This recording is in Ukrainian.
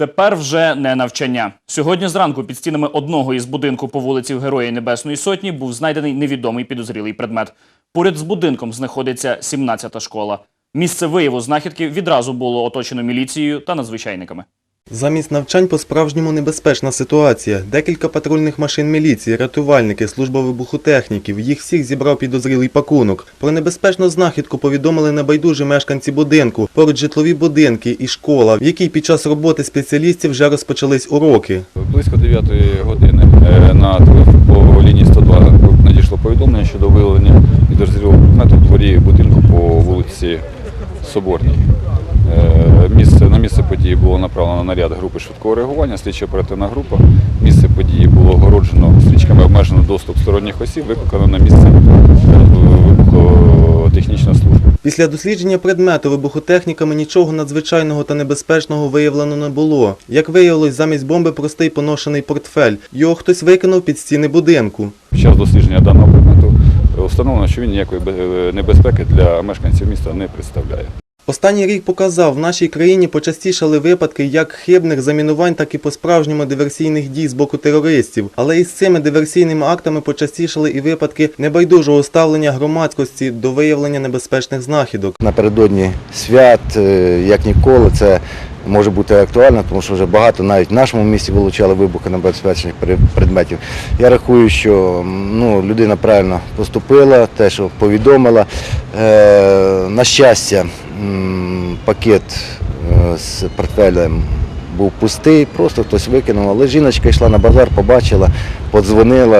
Тепер вже не навчання. Сьогодні зранку під стінами одного із будинку по вулиці Герої Небесної Сотні був знайдений невідомий підозрілий предмет. Поряд з будинком знаходиться 17-та школа. Місце вияву знахідки відразу було оточено міліцією та надзвичайниками. Замість навчань по-справжньому небезпечна ситуація. Декілька патрульних машин міліції, рятувальники, служба вибухотехніків. Їх всіх зібрав підозрілий пакунок. Про небезпечну знахідку повідомили небайдужі мешканці будинку, поруч житлові будинки і школа, в якій під час роботи спеціалістів вже розпочались уроки. Близько 9 години е, на телефон лінії 102 надійшло повідомлення щодо виявлення підозрілого предмету дворі будинку по вулиці Соборній. Е, Місце, події було направлено наряд групи швидкого реагування, слідчо оперативна група. Місце події було огороджено стрічками обмежено доступ сторонніх осіб, викликано на місце е, вибухотехнічна служба. Після дослідження предмету вибухотехніками нічого надзвичайного та небезпечного виявлено не було. Як виявилось, замість бомби простий поношений портфель. Його хтось викинув під стіни будинку. Під час дослідження даного предмету встановлено, що він ніякої е, небезпеки для мешканців міста не представляє. Останній рік показав, в нашій країні почастішали випадки як хибних замінувань, так і по-справжньому диверсійних дій з боку терористів. Але із цими диверсійними актами почастішали і випадки небайдужого ставлення громадськості до виявлення небезпечних знахідок. напередодні свят, е, як ніколи, це може бути актуально, тому що вже багато навіть в нашому місті вилучали вибухонебезпечних пре- предметів. Я рахую, що ну, людина правильно поступила, те, що повідомила. Е, на щастя, пакет е, з портфелем був пустий, просто хтось викинув. Але жіночка йшла на базар, побачила, подзвонила.